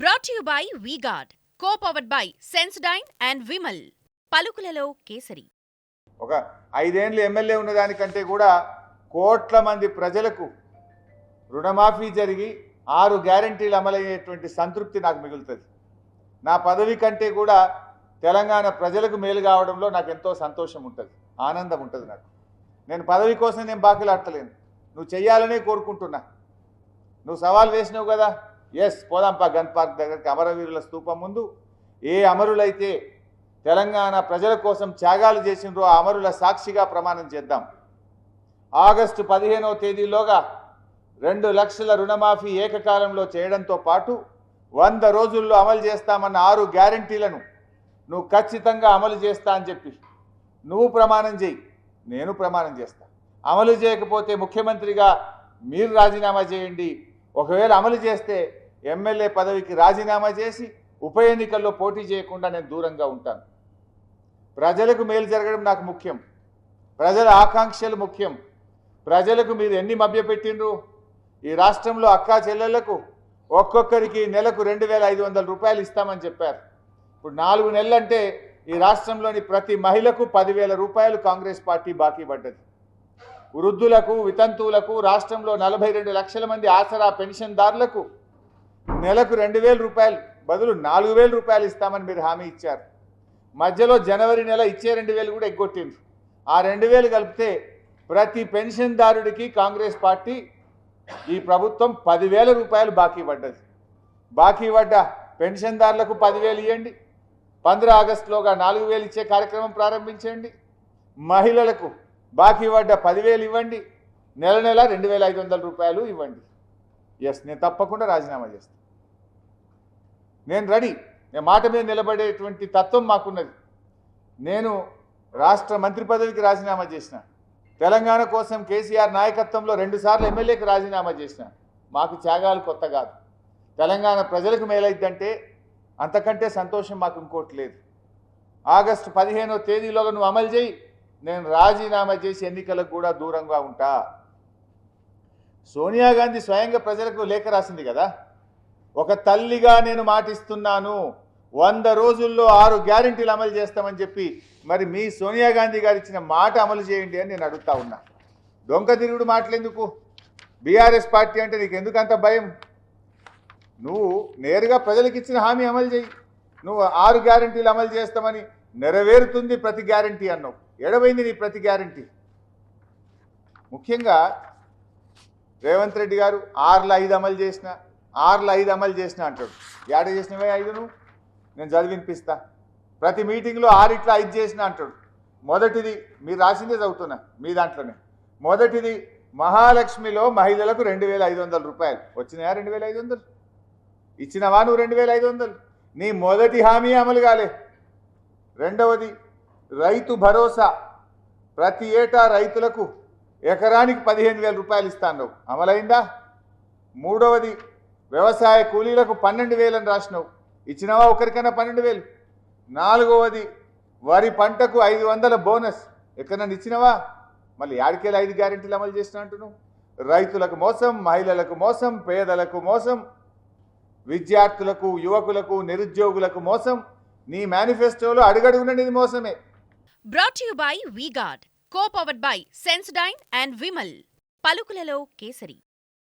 Brought you by V-Guard co powered by Sensodyne and Vimal పలుకులలో Kesari. ఒక ఐదేండ్లు MLA ఉన్నదానికంటే కూడా కోట్ల మంది ప్రజలకు రుణమాఫీ జరిగి ఆరు గ్యారంటీలు అమలయ్యేటువంటి సంతృప్తి నాకు మిగులుతుంది. నా పదవి కంటే కూడా తెలంగాణ ప్రజలకు మేలు కావడంలో నాకు ఎంతో సంతోషం ఉంటుంది ఆనందం ఉంటుంది నాకు. నేను పదవి కోసం నేను బాకీలాడతలేను. నువ్వు చెయ్యాలనే కోరుకుంటున్నా. నువ్వు సవాల్ వేసినావు కదా. ఎస్ పోదాంపా గన్ పార్క్ దగ్గరికి. అమరవీరుల స్థూపం ముందు. ఏ అమరులైతే తెలంగాణ ప్రజల కోసం త్యాగాలు చేసినరో ఆ అమరుల సాక్షిగా ప్రమాణం చేద్దాం. ఆగస్టు పదిహేనవ తేదీలోగా రెండు లక్షల రుణమాఫీ ఏకకాలంలో చేయడంతో పాటు వంద రోజుల్లో అమలు చేస్తామన్న ఆరు గ్యారంటీలను నువ్వు ఖచ్చితంగా అమలు చేస్తా అని చెప్పి. నువ్వు ప్రమాణం చేయి నేను ప్రమాణం చేస్తా. అమలు చేయకపోతే ముఖ్యమంత్రిగా మీరు రాజీనామా చేయండి. ఒకవేళ అమలు చేస్తే ఎమ్మెల్యే పదవికి రాజీనామా చేసి ఉప ఎన్నికల్లో పోటీ చేయకుండా నేను దూరంగా ఉంటాను. ప్రజలకు మేలు జరగడం నాకు ముఖ్యం. ప్రజల ఆకాంక్షలు ముఖ్యం. ప్రజలకు మీరు ఎన్ని మభ్యపెట్టిండ్రు ఈ రాష్ట్రంలో అక్కా చెల్లెళ్ళకు ఒక్కొక్కరికి నెలకు రెండు వేల ఐదు వందల రూపాయలు ఇస్తామని చెప్పారు. ఇప్పుడు నాలుగు నెలలంటే ఈ రాష్ట్రంలోని ప్రతి మహిళకు పదివేల రూపాయలు కాంగ్రెస్ పార్టీ బాకీ పడ్డది. వృద్ధులకు వితంతువులకు రాష్ట్రంలో నలభై రెండు లక్షల మంది ఆసరా పెన్షన్దారులకు నెలకు రెండు వేల రూపాయలు బదులు నాలుగు వేల రూపాయలు ఇస్తామని మీరు హామీ ఇచ్చారు. మధ్యలో జనవరి నెల ఇచ్చే రెండు వేలు కూడా ఎగ్గొట్టిండ్రు. ఆ రెండు వేలు కలిపితే ప్రతి పెన్షన్దారుడికి కాంగ్రెస్ పార్టీ ఈ ప్రభుత్వం పదివేల రూపాయలు బాకీ పడ్డది. బాకీ పడ్డ పెన్షన్దారులకు పదివేలు ఇవ్వండి పంద్ర ఆగస్టులోగా నాలుగు వేలు ఇచ్చే కార్యక్రమం ప్రారంభించండి. మహిళలకు బాకీ పడ్డ పదివేలు ఇవ్వండి. నెల నెల రెండు వేల ఐదు వందల రూపాయలు ఇవ్వండి. ఎస్ నేను తప్పకుండా రాజీనామా చేస్తాను నేను రెడీ. నేను మాట మీద నిలబడేటువంటి తత్వం మాకున్నది. నేను రాష్ట్ర మంత్రి పదవికి రాజీనామా చేసిన. తెలంగాణ కోసం కేసీఆర్ నాయకత్వంలో రెండుసార్లు ఎమ్మెల్యేకి రాజీనామా చేసిన. మాకు త్యాగాలు కొత్త కాదు. తెలంగాణ ప్రజలకు మేలైద్దంటే అంతకంటే సంతోషం మాకు ఇంకోటి లేదు. ఆగస్టు పదిహేనో తేదీలోగా నువ్వు అమలు చేయి. నేను రాజీనామా చేసి ఎన్నికలకు కూడా దూరంగా ఉంటా. సోనియా గాంధీ స్వయంగా ప్రజలకు లేఖ రాసింది కదా? ఒక తల్లిగా నేను మాటిస్తున్నాను. వంద రోజుల్లో ఆరు గ్యారెంటీలు అమలు చేస్తామని చెప్పి మరి మీ సోనియా గాంధీ గారు ఇచ్చిన మాట అమలు చేయండి అని నేను అడుగుతా ఉన్నా. దొంగ తిరుగుడు మాటలెందుకు? బీఆర్ఎస్ పార్టీ అంటే నీకు ఎందుకు అంత భయం? నువ్వు నేరుగా ప్రజలకు ఇచ్చిన హామీ అమలు చేయి. నువ్వు ఆరు గ్యారంటీలు అమలు చేస్తామని నెరవేరుతుంది ప్రతి గ్యారంటీ అన్నావు. ఎడబైంది నీ ప్రతి గ్యారంటీ. ముఖ్యంగా రేవంత్ రెడ్డి గారు ఆరులో ఐదు అమలు చేసిన ఆరులో ఐదు అమలు చేసిన అంటాడు. ఏడ చేసినవే ఐదును? నేను చదివినిపిస్తా. ప్రతి మీటింగ్లో ఆరిట్లో ఐదు చేసిన అంటాడు. మొదటిది మీరు రాసిందే చదువుతున్నా మీ దాంట్లోనే. మొదటిది మహాలక్ష్మిలో మహిళలకు రెండు వేల ఐదు వందల రూపాయలు. వచ్చినాయా రెండు వేల ఐదు వందలు? ఇచ్చినవా నువ్వు రెండు వేల ఐదు వందలు? నీ మొదటి హామీ అమలు కాలే. రెండవది రైతు భరోసా. ప్రతి ఏటా రైతులకు ఎకరానికి పదిహేను వేల రూపాయలు ఇస్తాను అమలైందా? మూడవది వ్యవసాయ కూలీలకు పన్నెండు వేలని రాసినావు. ఇచ్చినవా ఒకరికైనా పన్నెండు వేలు? నాలుగవది వరి పంటకు ఐదు వందల బోనస్. ఎక్కడన్నా ఇచ్చినవా? మళ్ళీ యాడికెళ్ళి ఐదు గ్యారెంటీలు అమలు చేసిన అంటున్నావు. రైతులకు మోసం మహిళలకు మోసం పేదలకు మోసం విద్యార్థులకు యువకులకు నిరుద్యోగులకు మోసం. నీ మేనిఫెస్టోలో అడుగడుగున మోసమే. Brought you by V-Guard co powered by Sensodyne and Vimal పలుకులలో kesari.